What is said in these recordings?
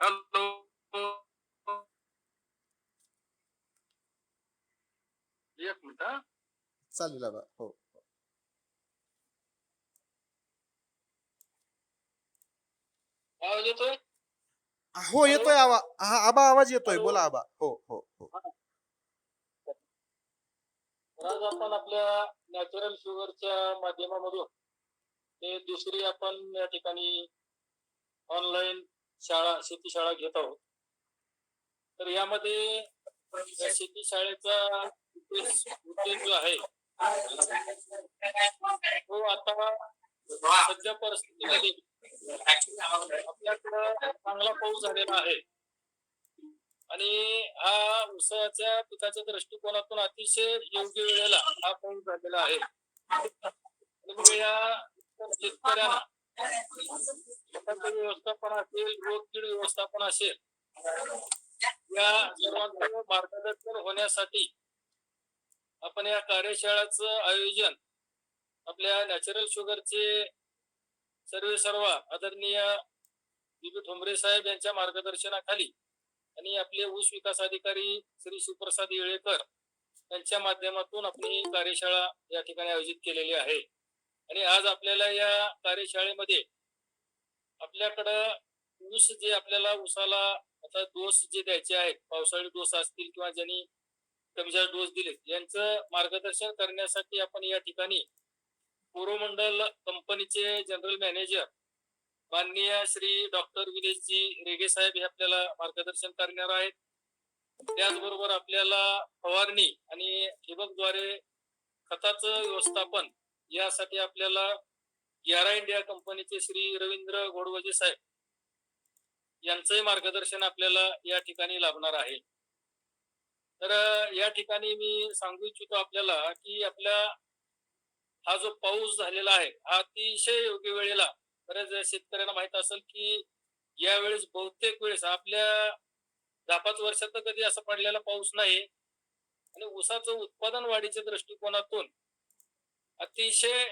Hello एक minute हा. चालेल आबा हो. आवाज येतोय? हो येतोय आवा हा आबा आवाज येतोय. बोला आबा. हो हो हो. तर आज आपण आपल्या नॅचरल शुगरच्या माध्यमामधून हे दुसरी आपण या ठिकाणी ऑनलाईन शाळा शेती शाळा घेत आहोत. तर यामध्ये शेती शाळेचा उद्देश उद्देश जो आहे तो आता सध्या परिस्थितीमध्ये आपल्याकडं चांगला पाऊस झालेला आहे. आणि हा उसाच्या पिकाच्या दृष्टिकोनातून अतिशय योग्य वेळेला हा पाऊस झालेला आहे. या शेतकऱ्यांना खताचं व्यवस्थापन असेल रोग कीड व्यवस्थापन असेल या सर्वांचं मार्गदर्शन होण्यासाठी आपण या कार्यशाळाच आयोजन आपल्या नॅचरल शुगरचे सर्वे सर्व आदरणीय बीबी ठोंबरे साहेब यांच्या मार्गदर्शनाखाली आणि आपले ऊस विकास अधिकारी श्री सुप्रसाद येळेकर यांच्या माध्यमातून आपली कार्यशाळा या ठिकाणी आयोजित केलेली आहे. आणि आज आपल्याला या कार्यशाळेमध्ये आपल्याकडं ऊस जे आपल्याला ऊसाला आता डोस जे द्यायचे आहेत पावसाळी डोस असतील किंवा ज्यांनी कमी जास्त डोस दिले यांचं मार्गदर्शन करण्यासाठी आपण या ठिकाणी कोरोमंडल कंपनीचे जनरल मॅनेजर माननीय श्री डॉक्टर विनेशजी रेगे साहेब हे आपल्याला मार्गदर्शन करणार आहेत. त्याचबरोबर आपल्याला फवारणी आणि ठिबकद्वारे खताचं व्यवस्थापन यासाठी आपल्याला यारा इंडिया कंपनीचे श्री रवींद्र घोडवजे साहेब यांचंही मार्गदर्शन आपल्याला या ठिकाणी लाभणार आहे. तर या ठिकाणी मी सांगू इच्छितो आपल्याला की आपल्या हा जो पाऊस झालेला आहे हा अतिशय योग्य वेळेला बऱ्याच शेतकऱ्यांना माहीत असेल की यावेळेस बहुतेक वेळेस आपल्या दहा पाच वर्षात तर कधी असा पडलेला पाऊस नाही. आणि ऊसाचं उत्पादन वाढीच्या दृष्टिकोनातून अतिशय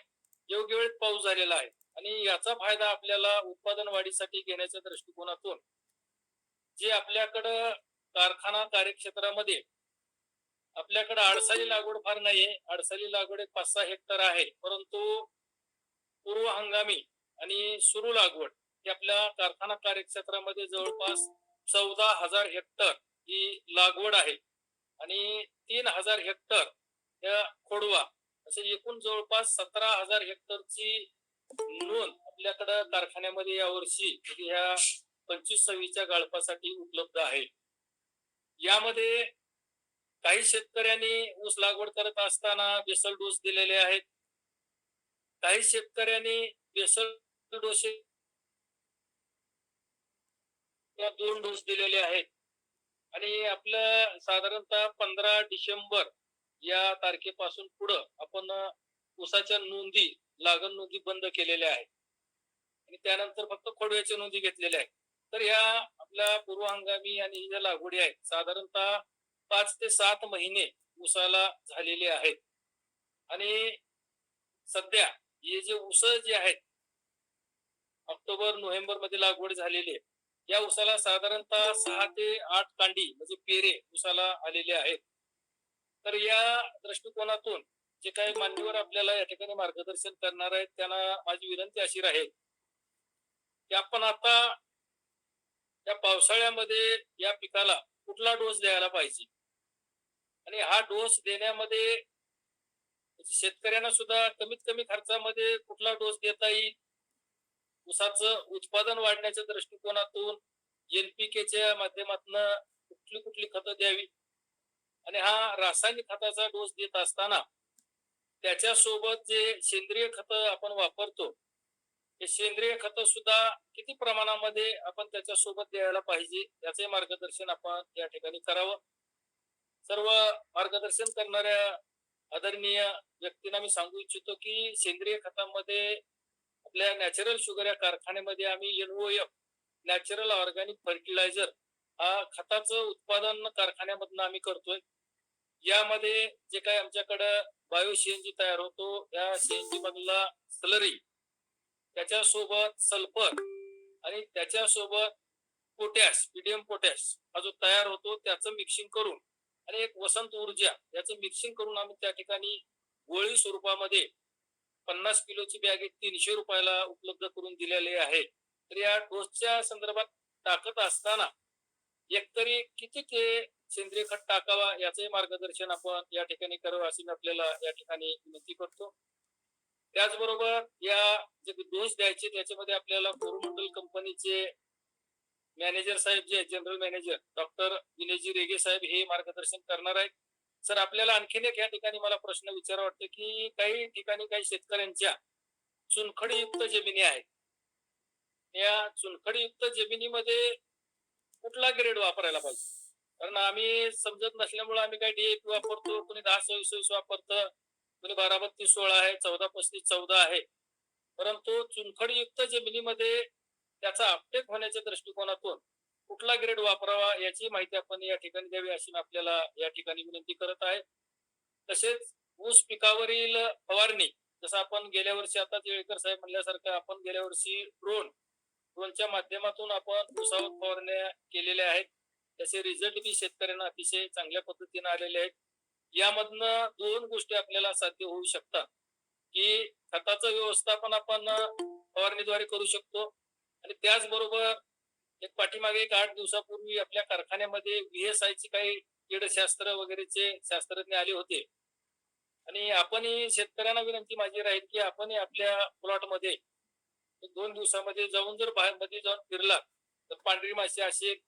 योग्य वेळेत पाऊस झालेला आहे. आणि याचा फायदा आपल्याला उत्पादन वाढीसाठी घेण्याच्या दृष्टिकोनातून जे आपल्याकडं कारखाना कार्यक्षेत्रामध्ये आपल्याकडे अडसाली लागवड फार नाहीये. अडसाली लागवड एक पाच सहा हेक्टर आहे. परंतु पूर्व हंगामी आणि सुरू लागवड ही आपल्या कारखाना कार्यक्षेत्रामध्ये जवळपास चौदा हजार हेक्टर ही लागवड आहे. आणि तीन हजार हेक्टर या खोडवा असे एकूण जवळपास सतरा हजार हेक्टरची नोंद आपल्याकडं कारखान्यामध्ये यावर्षी म्हणजे ह्या पंचवीस सव्वीच्या गाळपासाठी उपलब्ध आहे. यामध्ये काही शेतकऱ्यांनी ऊस लागवड करत असताना बेसल डोस दिलेले आहेत. काही शेतकऱ्यांनी बेसल डोस दोन डोस दिलेले आहेत. आणि आपलं साधारणतः पंधरा डिसेंबर या तारखेपासून पुढं आपण ऊसाच्या नोंदी लागण नोंदी बंद केलेल्या आहेत. आणि त्यानंतर फक्त खोडव्याच्या नोंदी घेतलेल्या आहेत. तर ह्या आपल्या पूर्व हंगामी आणि ज्या लागवडी आहेत साधारणतः पाच ते सात महिने उसाला झालेले आहेत. आणि सध्या हे जे उस जे आहेत ऑक्टोबर नोव्हेंबरमध्ये लागवड झालेली आहे. या उसाला साधारणतः सहा ते आठ कांडी म्हणजे पेरे उसाला आलेले आहेत. तर या दृष्टिकोनातून जे काही मान्यवर आपल्याला या ठिकाणी मार्गदर्शन करणार आहेत त्यांना माझी विनंती अशी राहील की आपण आता या पावसाळ्यामध्ये या पिकाला कुठला डोस द्यायला पाहिजे? आणि हा डोस देण्यामध्ये म्हणजे शेतकऱ्यांना सुद्धा कमीत कमी खर्चामध्ये कुठला डोस देता येईल? ऊसाचं उत्पादन वाढण्याच्या दृष्टिकोनातून एनपीकेच्या माध्यमातून कुठली कुठली खतं द्यावी? आणि हा रासायनिक खताचा डोस देत असताना त्याच्यासोबत जे सेंद्रिय खत आपण वापरतो हे सेंद्रिय खत सुद्धा किती प्रमाणामध्ये आपण त्याच्यासोबत द्यायला पाहिजे याचे मार्गदर्शन आपण या ठिकाणी करावं. सर्व मार्गदर्शन करणाऱ्या आदरणीय व्यक्तींना मी सांगू इच्छितो की सेंद्रिय खतामध्ये आपल्या नॅचरल शुगर या कारखान्यामध्ये आम्ही एनओएफ नॅचरल ऑर्गॅनिक फर्टिलायझर हा खताचं उत्पादन कारखान्यामधनं आम्ही करतोय. यामध्ये जे काही आमच्याकडं बायो सीएनजी तयार होतो या सीएनजी मधला सलरी त्याच्यासोबत सल्फर आणि त्याच्यासोबत पोटॅश पीडीएम पोटॅश हा जो तयार होतो त्याचं मिक्सिंग करून आणि एक वसंत ऊर्जा याचं मिक्सिंग करून आम्ही त्या ठिकाणी गोळी स्वरूपामध्ये पन्नास किलोची बॅग तीनशे रुपयाला उपलब्ध करून दिलेली आहे. तर या डोसच्या संदर्भात टाकत असताना एकतरी किती ते सेंद्रिय खत टाकावा याचंही मार्गदर्शन आपण या ठिकाणी करावं अशी मी आपल्याला या ठिकाणी विनंती करतो. त्याचबरोबर या जे डोस द्यायचे त्याच्यामध्ये आपल्याला कोरोमंडल कंपनीचे मॅनेजर साहेब जे general manager doctor Vinayji Rege साहेब हे मार्गदर्शन करणार आहेत. सर आपल्याला आणखीन एक या ठिकाणी मला प्रश्न विचारा वाटतो की काही ठिकाणी काही शेतकऱ्यांच्या चुनखडीयुक्त जमिनी आहेत. या चुनखडीयुक्त जमिनीमध्ये कुठला ग्रेड वापरायला पाहिजे? कारण आम्ही समजत नसल्यामुळे आम्ही काही डीएपी वापरतो कोणी दहा सव्वीस सव्वीस वापरतं कोणी बारा बत्तीस सोळा आहे चौदा पस्तीस चौदा आहे. परंतु चुनखडीयुक्त जमिनीमध्ये त्याचा अपटेक होण्याच्या दृष्टिकोनातून कुठला ग्रेड वापरावा याची माहिती आपण या ठिकाणी द्यावी अशी मी आपल्याला या ठिकाणी विनंती करत आहे. तसेच ऊस पिकावरील फवारणी जसं आपण गेल्या वर्षी आता जेळकर साहेब म्हणल्यासारखं आपण गेल्या वर्षी ड्रोन ड्रोनच्या माध्यमातून आपण ऊसावर फवारण्या केलेल्या आहेत. त्याचे रिझल्ट बी शेतकऱ्यांना अतिशय चांगल्या पद्धतीने आलेले आहेत. यामधनं दोन गोष्टी आपल्याला साध्य होऊ शकतात. की खताचं व्यवस्थापन आपण फवारणीद्वारे करू शकतो. आणि त्याचबरोबर एक पाठीमागे एक आठ दिवसापूर्वी आपल्या कारखान्यामध्ये व्हीएसआयची काही कीडशास्त्र वगैरेचे शास्त्रज्ञ आले होते. आणि आपणही शेतकऱ्यांना विनंती माझी राहील की आपण आपल्या प्लॉटमध्ये दोन दिवसामध्ये जाऊन जर बाहेर मध्ये जाऊन फिरला तर पांढरी माशी असेल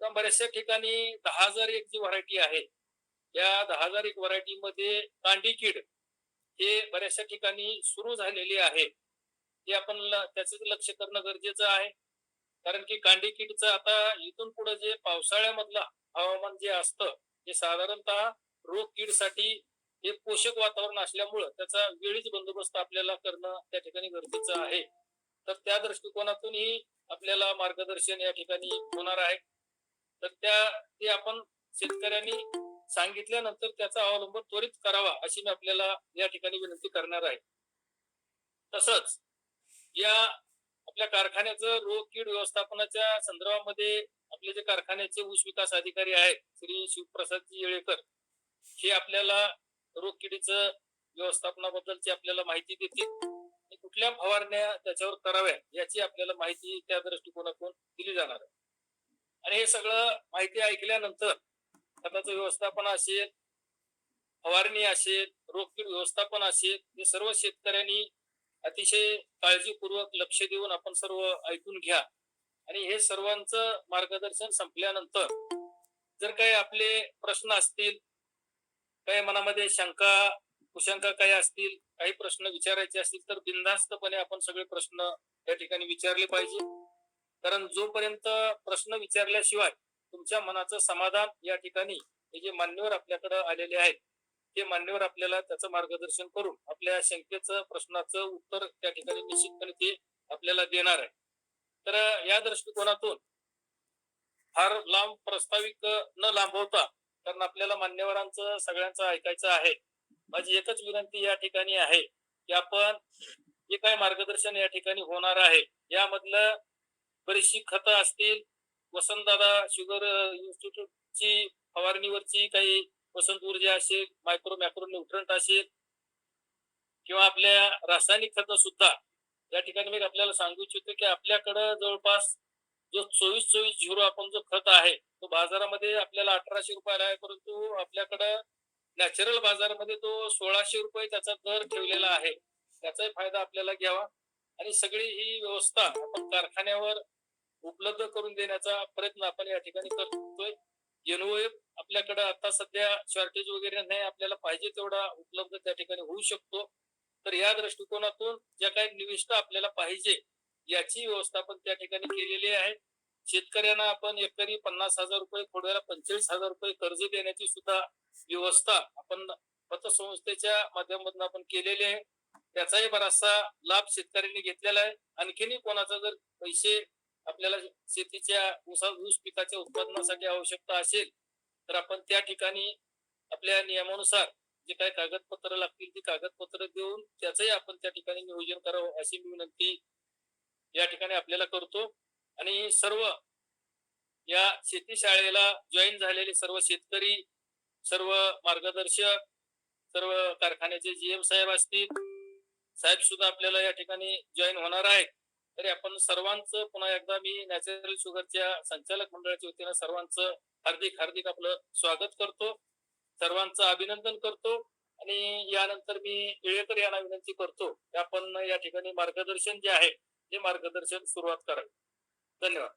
किंवा बऱ्याचशा ठिकाणी दहा हजार एक जी व्हरायटी आहे या दहा हजार एक व्हरायटी मध्ये कांडी कीड हे बऱ्याचशा ठिकाणी सुरू झालेली आहे. ते आपण त्याच लक्ष करणं गरजेचं आहे. कारण की कांडी किडचं आता इथून पुढे जे पावसाळ्यामधलं हवामान जे असतं ते साधारणतः रोग कीडसाठी हे पोषक वातावरण असल्यामुळं त्याचा वेळीच बंदोबस्त आपल्याला करणं त्या ठिकाणी गरजेचं आहे. तर त्या दृष्टिकोनातूनही आपल्याला मार्गदर्शन या ठिकाणी होणार आहे. तर त्या ते आपण शेतकऱ्यांनी सांगितल्यानंतर त्याचा अवलंब त्वरित करावा अशी मी आपल्याला या ठिकाणी विनंती करणार आहे. तसंच या आपल्या कारखान्याचं रोग कीड व्यवस्थापनाच्या संदर्भामध्ये आपले जे कारखान्याचे ऊस विकास अधिकारी आहेत श्री शिवप्रसादजी येळेकर हे आपल्याला रोग किडीचं व्यवस्थापनाबद्दलची आपल्याला माहिती देतील. आणि कुठल्या फवारण्या त्याच्यावर कराव्या याची आपल्याला माहिती त्या दृष्टिकोनातून दिली जाणार आहे. आणि हे सगळं माहिती ऐकल्यानंतर खताचं व्यवस्थापन असेल फवारणी असेल रोगकीड व्यवस्थापन असेल हे सर्व शेतकऱ्यांनी अतिशय काळजीपूर्वक लक्ष देऊन आपण सर्व ऐकून घ्या. आणि हे सर्वांचं मार्गदर्शन संपल्यानंतर जर काही आपले प्रश्न असतील काही मनामध्ये शंका कुशंका काही असतील काही प्रश्न विचारायचे असतील तर बिनधास्तपणे आपण सगळे प्रश्न या ठिकाणी विचारले पाहिजे. कारण जोपर्यंत प्रश्न विचारल्याशिवाय तुमच्या मनाचं समाधान या ठिकाणी हे जे मान्यवर आपल्याकडे आलेले आहेत ते मान्यवर आपल्याला त्याचं मार्गदर्शन करून आपल्या शंकेचं प्रश्नाचं उत्तर त्या ठिकाणी निश्चितपणे ते आपल्याला देणार आहे. तर या दृष्टिकोनातून फार लांब प्रस्ताविक न लांबवता कारण आपल्याला मान्यवरांचं सगळ्यांचं ऐकायचं आहे माझी एकच विनंती या ठिकाणी आहे की आपण जे काय मार्गदर्शन या ठिकाणी होणार आहे यामधलं बरीचशी खतं असतील. वसंतदादा शुगर इन्स्टिट्यूटची फवारणीवरची काही वसंत ऊर्जा असेल मायक्रो मॅक्रो न्यूट्रंट असेल किंवा आपल्या रासायनिक खतं सुद्धा या ठिकाणी मी आपल्याला सांगू इच्छितो की आपल्याकडं जवळपास जो चोवीस चोवीस झिरो आपण जो खत आहे तो बाजारामध्ये आपल्याला अठराशे रुपयाला आहे परंतु आपल्याकडं नॅचरल बाजारामध्ये तो सोळाशे रुपये त्याचा दर ठेवलेला आहे. त्याचाही फायदा आपल्याला घ्यावा. आणि सगळी ही व्यवस्था आपण कारखान्यावर उपलब्ध करून देण्याचा प्रयत्न आपण या ठिकाणी करतोय. एनओएफ आपल्याकडे आता सध्या शॉर्टेज वगैरे नाही आपल्याला पाहिजे तेवढा उपलब्ध त्या ठिकाणी होऊ शकतो. तर या दृष्टिकोनातून ज्या काही निविष्ठा आपल्याला पाहिजे याची व्यवस्थापन त्या ठिकाणी केलेली आहे. शेतकऱ्यांना आपण एकरी पन्नास हजार रुपये थोड्याला पंचेचाळीस हजार रुपये कर्ज देण्याची सुद्धा व्यवस्था आपण पतसंस्थेच्या माध्यमातून आपण केलेली आहे. त्याचाही बराचसा लाभ शेतकऱ्यांनी घेतलेला आहे. आणखीनही कोणाचा जर पैसे आपल्याला शेतीच्या ऊसा ऊस पिकाच्या उत्पादनासाठी आवश्यकता असेल तर आपण त्या ठिकाणी आपल्या नियमानुसार जे काही कागदपत्र लागतील ती कागदपत्र देऊन त्याचंही आपण त्या ठिकाणी नियोजन करावं अशी मी विनंती या ठिकाणी आपल्याला करतो. आणि सर्व या शेती शाळेला जॉईन झालेले सर्व शेतकरी सर्व मार्गदर्शक सर्व कारखान्याचे जीएम साहेब असतील साहेब सुद्धा आपल्याला या ठिकाणी जॉईन होणार आहेत. तरी आपण सर्वांचं पुन्हा एकदा मी नॅचरल शुगरच्या संचालक मंडळाच्या वतीनं सर्वांचं हार्दिक हार्दिक आपलं स्वागत करतो. सर्वांचं अभिनंदन करतो. आणि यानंतर मी येळेकर यांना विनंती करतो की आपण या ठिकाणी मार्गदर्शन जे आहे ते मार्गदर्शन सुरुवात करावी. धन्यवाद.